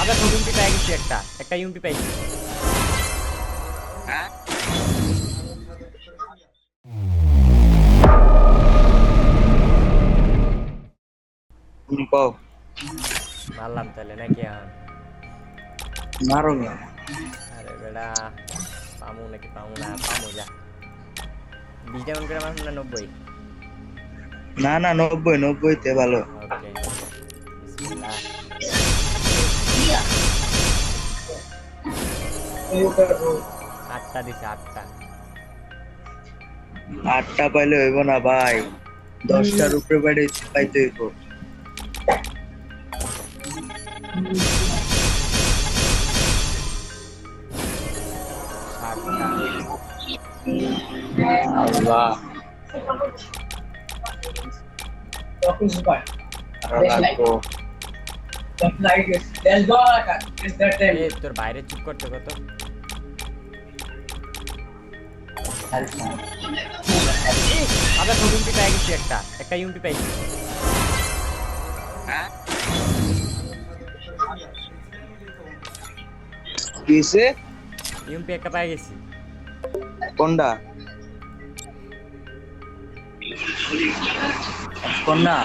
আমরা তো ইউমপি পেয়ে গেছি একটা একটা ইউমপি পাইছি পাও মারলাম তাহলে নাকি এখন মারো না আরে বেড়া পামু নাকি পামু না পামু যা বিশ ডায়মন্ড করে মারলাম না নব্বই না না নব্বই নব্বই তে ভালো ওকে বিসমিল্লাহ আটটা দিছে আটটা। আটটা পাইলে হইব না ভাই। দশটার উপরে বাইরে পাইতে হইব। আল্লাহ। এ তোর বাইরে চুপ করতে কত? আমরা তো ইউমপি পেয়ে গেছি একটা। একটা ইউমপি পাইছি কিসে? ইউমপি একটা পেয়ে গেছি। কোনটা? কোনটা?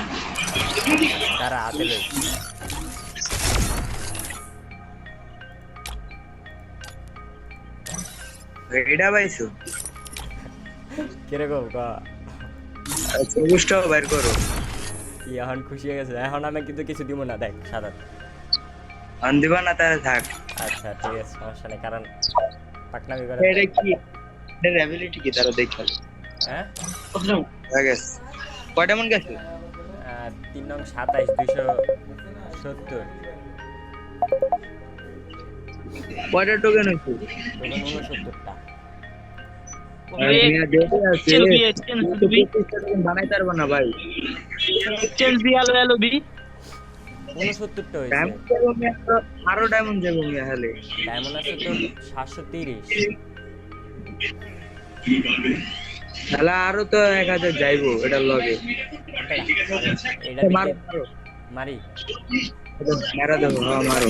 তারা হাতে লই। এটা পাইছো? কীরকম ক? চব্বিশটাও বাইর করো। কি এখন খুশি হয়ে গেছে। এখন আমি কিন্তু কিছু দিব না দেখ সাদা। আন দিবা না তাহলে থাক। আচ্ছা ঠিক আছে সমস্যা নেই কারণ পাকনামি করে এটা কি? এটার অ্যাবিলিটি কি তারা দেখে? হ্যাঁ? হয়ে গেছে। কয়টা মন গেছে? আহ, তিন নং সাতাইশ দুইশো সত্তর। কয়টা টোকেন হয়েছে? আরও ডায়মন্ড যাব ডায়মন্ড আছে তো সাতশো তিরিশ। তাহলে আরও তো এক হাজার যাইবো এটার লগে। এটা মারো। দিকে মারো।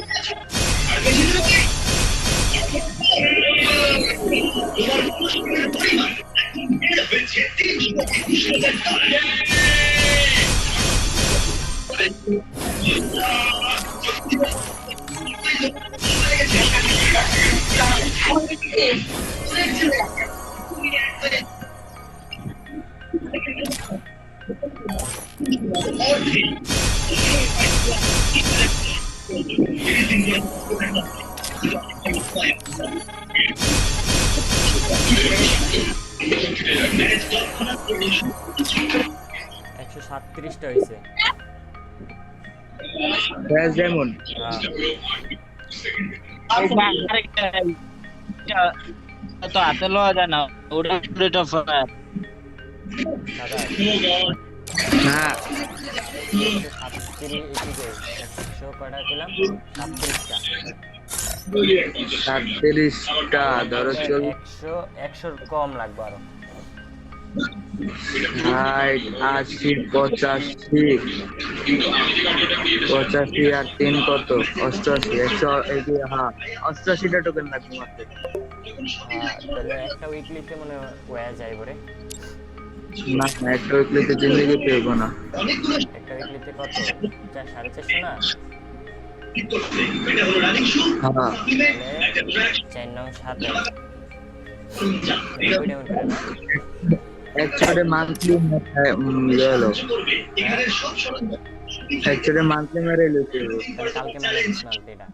মারা দেবো হ্যাঁ মারো একশো সাতত্রিশটা হয়েছে। ব্যাস যেমন তো হাতে লওয়া যায় না ওটা রেট অফ ফায়ার হ্যাঁ। একশো কয়টা পেলাম সাতত্রিশটা। সাতত্রিশটা ধরো একশো একশোর কম লাগবে আরও। ষাট আশি পঁচাশি। পঁচাশি আর তিন কত? অষ্টআশি একশো এই যে, হ্যাঁ অষ্টআশিটা টোকেন লাগবে মাত্র। তাহলে একটা উইকলিতে মনে হয়ে যায় বরে। না না একটা উইকলিতে জিন্দিগি পেয়েব না। একটা উইকলিতে কত? চার সাড়ে চারশো না? হ্যাঁ। চার নং সাত একচুয়ালি মান্থলি ইয়ে অ্যাকচুয়ালি একচুয়ালি মান্থলি মেরে লিখে কালকে মেরে এটা